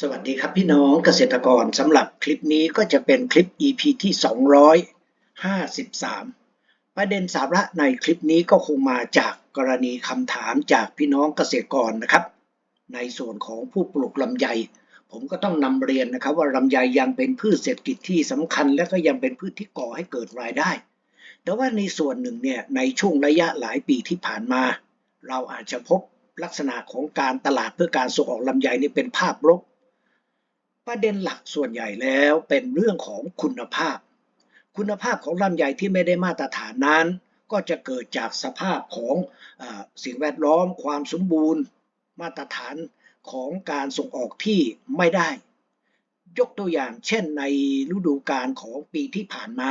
สวัสดีครับพี่น้องเกษตรกรสำหรับคลิปนี้ก็จะเป็นคลิป EP ที่ 253 ประเด็นสาระในคลิปนี้ก็คงมาจากกรณีคำถามจากพี่น้องเกษตรกรนะครับ ในส่วนของผู้ปลูกลำไย ผมก็ต้องนำเรียนนะครับว่าลำไยยังเป็นพืชเศรษฐกิจที่สำคัญ และก็ยังเป็นพืชที่ก่อให้เกิดรายได้ แต่ว่าในส่วนหนึ่งเนี่ยในช่วงระยะหลายปีที่ผ่านมา เราอาจจะพบลักษณะของการตลาดเพื่อการส่งออกลำไยนี่เป็นภาพลบ ประเด็นหลักส่วนใหญ่แล้วเป็นเรื่องของคุณภาพ คุณภาพของลำไยที่ไม่ได้มาตรฐานนั้น ก็จะเกิดจากสภาพของออสิ่งแวดล้อม ความสมบูรณ์ มาตรฐานของการส่งออกที่ไม่ได้ ยกตัวอย่างเช่นในฤดูกาลของปีที่ผ่านมา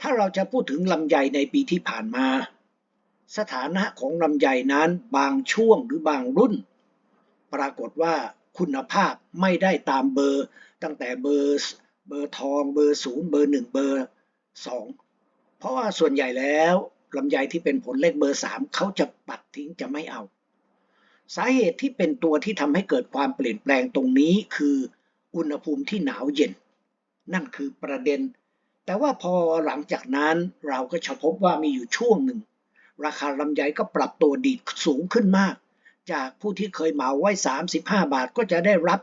ถ้าเราจะพูดถึงลำไยในปีที่ผ่านมา สถานะของลำไยนั้นบางช่วงหรือบางรุ่น ปรากฏว่า คุณภาพไม่ได้ตามเบอร์ ตั้งแต่เบอร์เบอร์ทองเบอร์ศูนย์เบอร์หนึ่งเบอร์สองเพราะว่าส่วนใหญ่แล้วลำไยที่เป็นผลเลขเบอร์สามเขาจะปัดทิ้งจะไม่เอา สาเหตุที่เป็นตัวที่ทำให้เกิดความเปลี่ยนแปลงตรงนี้คืออุณหภูมิที่หนาวเย็น นั่นคือประเด็น แต่ว่าพอหลังจากนั้นเราก็จะพบว่ามีอยู่ช่วงหนึ่ง ราคาลำไยก็ปรับตัวดีดสูงขึ้นมาก จากผู้ที่เคยเหมาไว้ 35 บาทก็จะได้รับ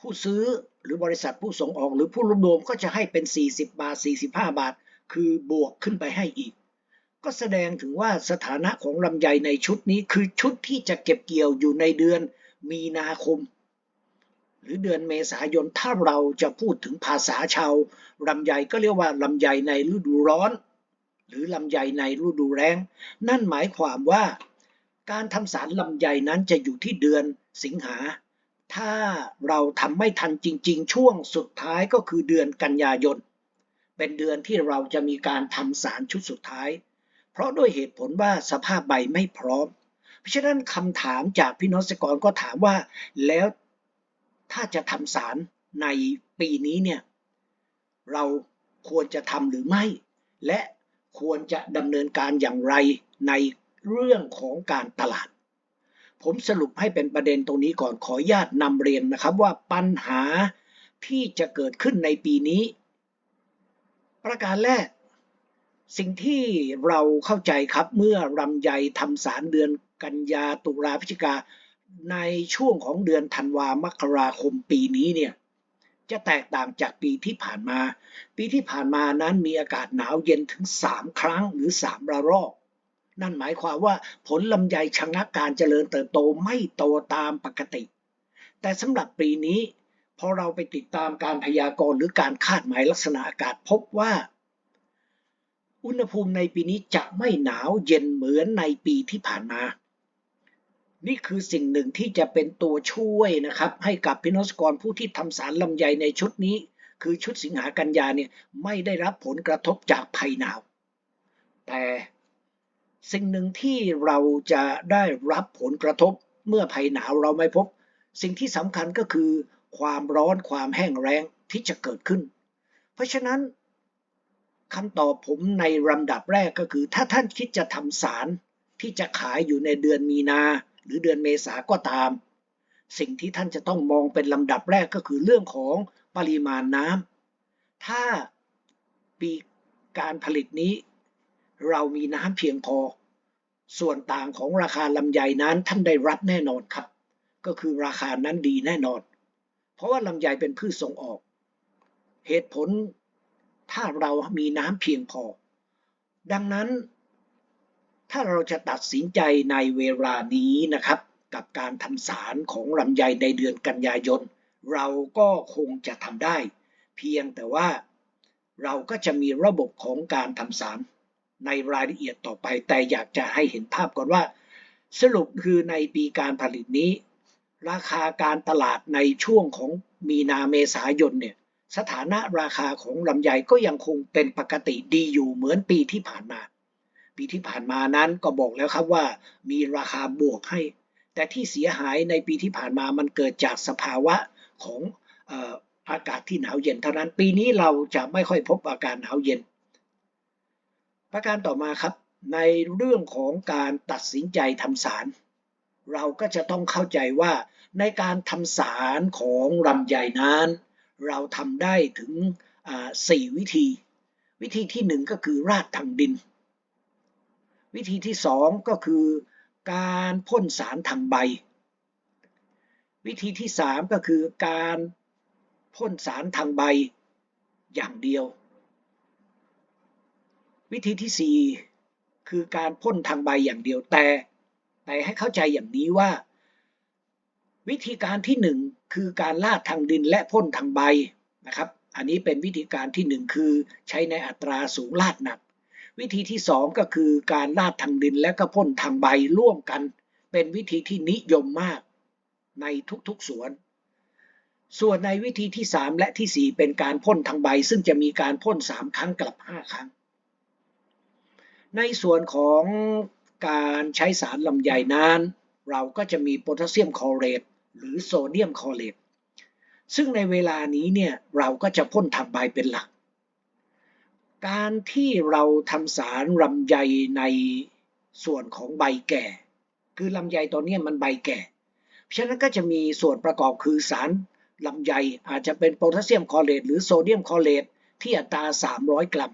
ผู้ซื้อหรือบริษัทผู้ส่งออกหรือผู้รวบรวมก็จะให้เป็น 40 บาท 45 บาท คือบวกขึ้นไปให้อีก ก็แสดงถึงว่าสถานะของลำไยในชุดนี้คือชุดที่จะเก็บเกี่ยวอยู่ในเดือนมีนาคม หรือเดือนเมษายนถ้าเราจะพูดถึงภาษาชาวลำไยก็เรียกว่าลำไยในฤดูร้อน หรือลำไยในฤดูแล้งนั่นหมายความว่า การทำสารลำไยนั้นจะอยู่ที่เดือนสิงหา ถ้าเราทำไม่ทันจริง ๆ ช่วงสุดท้ายก็คือเดือนกันยายน เป็นเดือนที่เราจะมีการทำสารชุดสุดท้าย เพราะด้วยเหตุผลว่าสภาพใบไม่พร้อม เพราะฉะนั้นคำถามจากพี่น้องเกษตรกรก็ถามว่าแล้วถ้าจะทำสารในปีนี้เนี่ยเราควรจะทำหรือไม่ และควรจะดำเนินการอย่างไรใน เรื่องของการตลาด ผมสรุปให้เป็นประเด็นตรงนี้ก่อนขออนุญาตนำเรียนนะครับว่าปัญหาที่จะเกิดขึ้นในปีนี้ ประการแรก สิ่งที่เราเข้าใจครับเมื่อรำไยทำสารเดือนกันยาตุลาพฤศจิกาในช่วงของเดือนธันวามกราคมปีนี้เนี่ยจะแตกต่างจากปีที่ผ่านมา ปีที่ผ่านมานั้นมีอากาศหนาวเย็นถึง 3 ครั้งหรือ 3 ระลอก นั่นหมายความว่าผลลำไยชะงักการเจริญเติบโตไม่โตตามปกติ แต่สำหรับปีนี้พอเราไปติดตามการพยากรณ์หรือการคาดหมายลักษณะอากาศพบว่า อุณหภูมิในปีนี้จะไม่หนาวเย็นเหมือนในปีที่ผ่านมา นี่คือสิ่งหนึ่งที่จะเป็นตัวช่วยนะครับ ให้กับพี่น้องเกษตรกรผู้ที่ทำสารลำไยในชุดนี้ คือชุดสิงหากันยาเนี่ยไม่ได้รับผลกระทบจากภัยหนาว แต่ สิ่งหนึ่งที่เราจะได้รับผลกระทบเมื่อภัยหนาวเราไม่พบ สิ่งที่สำคัญก็คือ ความร้อนความแห้งแล้งที่จะเกิดขึ้น เพราะฉะนั้นคำตอบผมในลำดับแรกก็คือ ถ้าท่านคิดจะทำสารที่จะขายอยู่ในเดือนมีนา หรือเดือนเมษาก็ตาม สิ่งที่ท่านจะต้องมองเป็นลำดับแรกก็คือเรื่องของปริมาณน้ำถ้าปีการผลิตนี้ เรามีน้ำเพียงพอ ส่วนต่างของราคาลำไยนั้นท่านได้รับแน่นอนครับ ก็คือราคานั้นดีแน่นอน เพราะว่าลำไยเป็นพืชส่งออก เหตุผลถ้าเรามีน้ำเพียงพอ ดังนั้น ถ้าเราจะตัดสินใจในเวลานี้นะครับ กับการทำสารของลำไยในเดือนกันยายน เราก็คงจะทำได้ เพียงแต่ว่าเราก็จะมีระบบของการทำสาร ในรายละเอียดต่อไป แต่อยากจะให้เห็นภาพก่อนว่า สรุปคือในปีการผลิตนี้ ราคาการตลาดในช่วงของมีนาเมษายนเนี่ยสถานะราคาของลำไยก็ยังคงเป็นปกติดีอยู่เหมือนปีที่ผ่านมา ปีที่ผ่านมานั้นก็บอกแล้วครับว่า มีราคาบวกให้ แต่ที่เสียหายในปีที่ผ่านมามันเกิดจากสภาวะของอออากาศที่หนาวเย็นเท่านั้นปีนี้เราจะไม่ค่อยพบอาการหนาวเย็น ประการต่อมาครับ ในเรื่องของการตัดสินใจทำสาร เราก็จะต้องเข้าใจว่าในการทำสารของลำไยนั้น เราทำได้ถึงอ่าสี่วิธี วิธีที่หนึ่งก็คือราดทางดิน วิธีที่สองก็คือการพ่นสารทางใบ วิธีที่สามก็คือการพ่นสารทางใบอย่างเดียว วิธีที่สี่คือการพ่นทางใบอย่างเดียวแต่ แต่ให้เข้าใจอย่างนี้ว่า วิธีการที่หนึ่งคือการลาดทางดินและพ่นทางใบนะครับ อันนี้เป็นวิธีการที่หนึ่งคือใช้ในอัตราสูงลาดหนัก วิธีที่สองก็คือการลาดทางดินและก็พ่นทางใบร่วมกัน เป็นวิธีที่นิยมมากในทุกๆสวน ส่วนในวิธีที่ 3 และทีสี่4 เป็นการพ่นทางใบ ซึ่งจะมีการพ่น 3 ครั้งกลับ 5 ครั้ง ในส่วนของการใช้สารลำไยนั้น เราก็จะมีโพแทสเซียมคลอเรตหรือโซเดียมคลอเรตซึ่งในเวลานี้เนี่ยเราก็จะพ่นทางใบเป็นหลัก การที่เราทำสารลำไยในส่วนของใบแก่ คือลำไยตัวนี้มันใบแก่ เพราะฉะนั้นก็จะมีส่วนประกอบคือสารลำไยอาจจะเป็นโพแทสเซียมคลอเรตหรือโซเดียมคลอเรตที่อัตรา 300 กรัม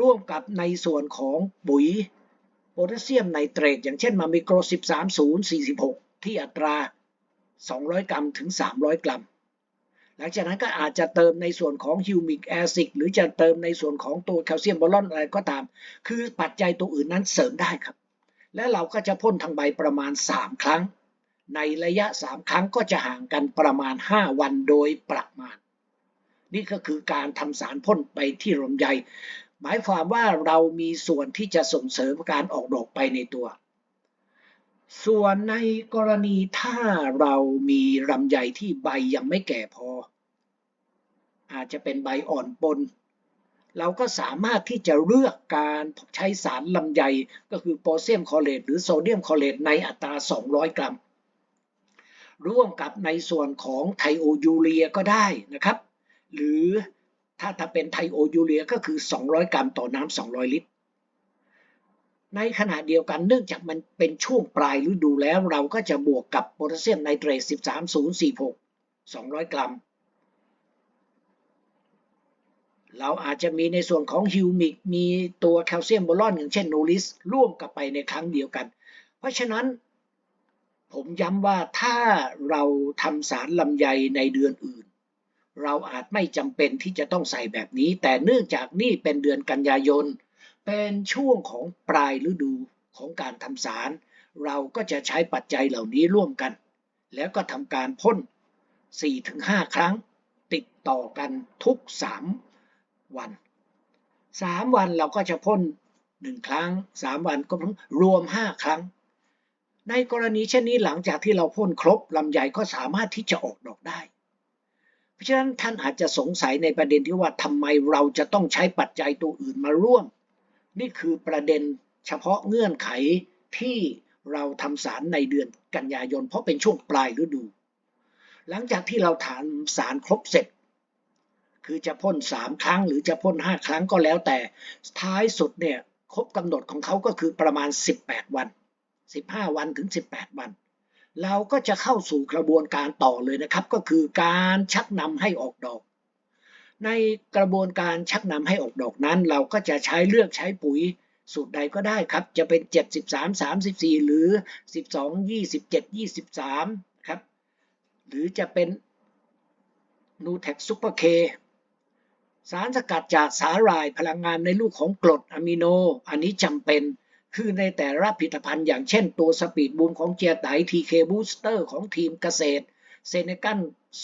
ร่วมกับในส่วนของปุ๋ยโพแทสเซียมไนเตรตอย่างเช่นมามิโคร 13046 ที่อัตรา 200 กรัมถึง 300 กรัม หลังจากนั้นก็อาจจะเติมในส่วนของฮิวมิกแอซิดหรือจะเติมในส่วนของตัวแคลเซียมบอลอนอะไรก็ตาม คือปัจจัยตัวอื่นนั้นเสริมได้ครับ และเราก็จะพ่นทางใบประมาณ 3 ครั้ง ในระยะ 3 ครั้งก็จะห่างกันประมาณ 5 วันโดยประมาณ นี่ก็คือการทำสารพ่นไปที่ลำไย หมายความว่าเรามีส่วนที่จะส่งเสริมการออกดอกไปในตัว ส่วนในกรณีถ้าเรามีลำไยที่ใบยังไม่แก่พอ อาจจะเป็นใบอ่อนปน เราก็สามารถที่จะเลือกการใช้สารลำไยก็คือโพแทสเซียมคลอเรตหรือโซเดียมคลอเรตในอัตรา 200 กรัม ร่วมกับในส่วนของไทโอยูเรียก็ได้นะครับ หรือ ถ้าถ้าเป็นไทโอยูเรียก็คือ 200 กรัมต่อน้ำ200 ลิตร ในขณะเดียวกันเนื่องจากมันเป็นช่วงปลายฤดูแล้วเราก็จะบวกกับโพแทสเซียมไนเตรต13046 200 กรัม เราอาจจะมีในส่วนของฮิวมิก มีตัวแคลเซียมบอลอนอย่างเช่นโนลิสร่วมกับไปในครั้งเดียวกัน เพราะฉะนั้นผมย้ำว่าถ้าเราทำสารลำไยในเดือนอื่น เราอาจไม่จำเป็นที่จะต้องใส่แบบนี้ แต่เนื่องจากนี่เป็นเดือนกันยายน เป็นช่วงของปลายฤดูของการทำสาร เราก็จะใช้ปัจจัยเหล่านี้ร่วมกัน แล้วก็ทำการพ่น 4-5 ครั้ง ติดต่อกันทุก 3 วัน 3 วันเราก็จะพ่น 1 ครั้ง 3 วันก็รวม 5 ครั้ง ในกรณีเช่นนี้หลังจากที่เราพ่นครบลำไยก็สามารถที่จะออกดอกได้ เพราะฉะนั้นท่านอาจจะสงสัยในประเด็นที่ว่าทำไมเราจะต้องใช้ปัจจัยตัวอื่นมาร่วม นี่คือประเด็นเฉพาะเงื่อนไขที่เราทำสารในเดือนกันยายน เพราะเป็นช่วงปลายฤดู หลังจากที่เราทำสารครบเสร็จ คือจะพ่น3ครั้งหรือจะพ่น5ครั้งก็แล้วแต่ท้ายสุดเนี่ยครบกำหนดของเขาก็คือประมาณ 18 วัน 15 วันถึง 18 วัน เราก็จะเข้าสู่กระบวนการต่อเลยนะครับ ก็คือการชักนำให้ออกดอก ในกระบวนการชักนำให้ออกดอกนั้น เราก็จะใช้เลือกใช้ปุ๋ยสูตรใดก็ได้ครับ จะเป็น 73 34 หรือ 12 27 23 ครับ หรือจะเป็นนูเทคซูเปอร์เคสารสกัดจากสาหร่ายพลังงานในลูกของกรดอะมิโน อันนี้จำเป็น คือในแต่ละผลิตภัณฑ์อย่างเช่นตัวสปีดบูมของเจียไตทีเคบูสเตอร์ของทีมเกษตร เซเนกัน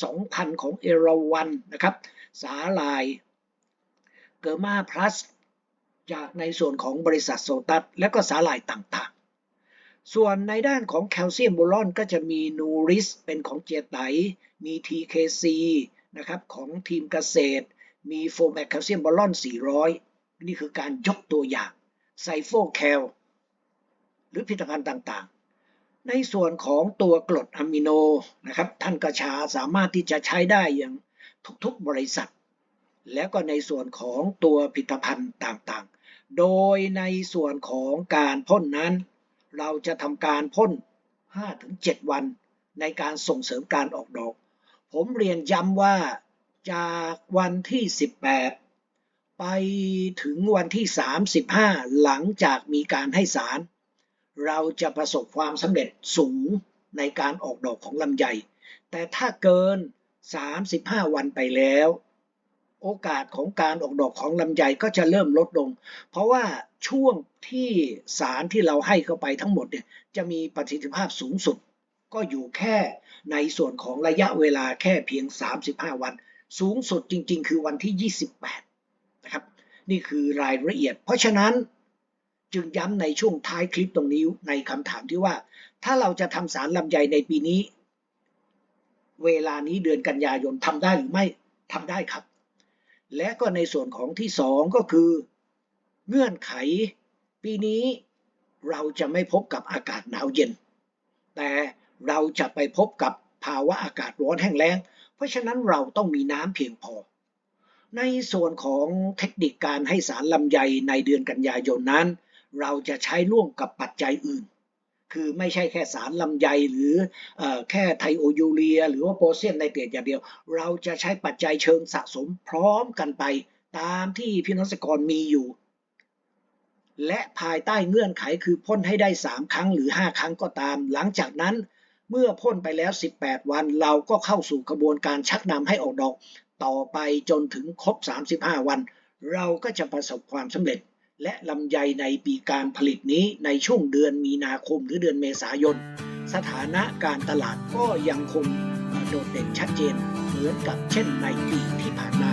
2,000 ของเอราวันนะครับ สาหร่าย เกอร์มาพลัส จากในส่วนของบริษัทโซตัส และก็สาหร่ายต่างๆ ส่วนในด้านของแคลเซียมโบรอนก็จะมีนูริสเป็นของเจียไต มี TKC นะครับของทีมเกษตร มีโฟแมคแคลเซียมบอลอน 400 นี่คือการยกตัวอย่างไซโฟแคล หรือผลิตภัณฑ์ต่างๆ ในส่วนของตัวกรดอะมิโนนะครับท่านกระชาสามารถที่จะใช้ได้อย่างทุกๆบริษัท แล้วก็ในส่วนของตัวผลิตภัณฑ์ต่างๆ โดยในส่วนของการพ่นนั้น เราจะทำการพ่น 5-7 วันในการส่งเสริมการออกดอก ผมเรียนย้ำว่าจากวันที่ 18 ไปถึงวันที่ 35 หลังจากมีการให้สาร เราจะประสบความสำเร็จสูงในการออกดอกของลำไย แต่ถ้าเกิน 35 วันไปแล้ว โอกาสของการออกดอกของลำไยก็จะเริ่มลดลง เพราะว่าช่วงที่สารที่เราให้เข้าไปทั้งหมดเนี่ยจะมีประสิทธิภาพสูงสุด ก็อยู่แค่ในส่วนของระยะเวลาแค่เพียง 35 วัน สูงสุดจริง ๆ คือวันที่ 28 นะครับ นี่คือรายละเอียด เพราะฉะนั้น จึงย้ำในช่วงท้ายคลิปตรงนี้ในคำถามที่ว่า ถ้าเราจะทำสารลำไยในปีนี้ เวลานี้เดือนกันยายนทำได้หรือไม่ทำได้ครับ และก็ในส่วนของที่สองก็คือ เงื่อนไข ปีนี้เราจะไม่พบกับอากาศหนาวเย็น แต่เราจะไปพบกับภาวะอากาศร้อนแห้งแล้ง เพราะฉะนั้นเราต้องมีน้ำเพียงพอ ในส่วนของเทคนิคการให้สารลำไยในเดือนกันยายนนั้น เราจะใช้ร่วมกับปัจจัยอื่น คือไม่ใช่แค่สารลำไยหรืออแค่ไทโอยูเรีย หรือว่าโพแทสเซียมไนเตรตอย่างเดียว เราจะใช้ปัจจัยเชิงสะสมพร้อมกันไป ตามที่พี่น้องเกษตรกรมีอยู่ และภายใต้เงื่อนไขคือพ่นให้ได้ 3 ครั้งหรือ 5 ครั้งก็ตาม หลังจากนั้นเมื่อพ่นไปแล้ว 18 วัน เราก็เข้าสู่กระบวนการชักนำให้ออกดอก ต่อไปจนถึงครบ 35 วัน เราก็จะประสบความสำเร็จ และลำไยในปีการผลิตนี้ในช่วงเดือนมีนาคมหรือเดือนเมษายน สถานะการตลาดก็ยังคงโดดเด่นชัดเจนเหมือนกับเช่นในปีที่ผ่านมา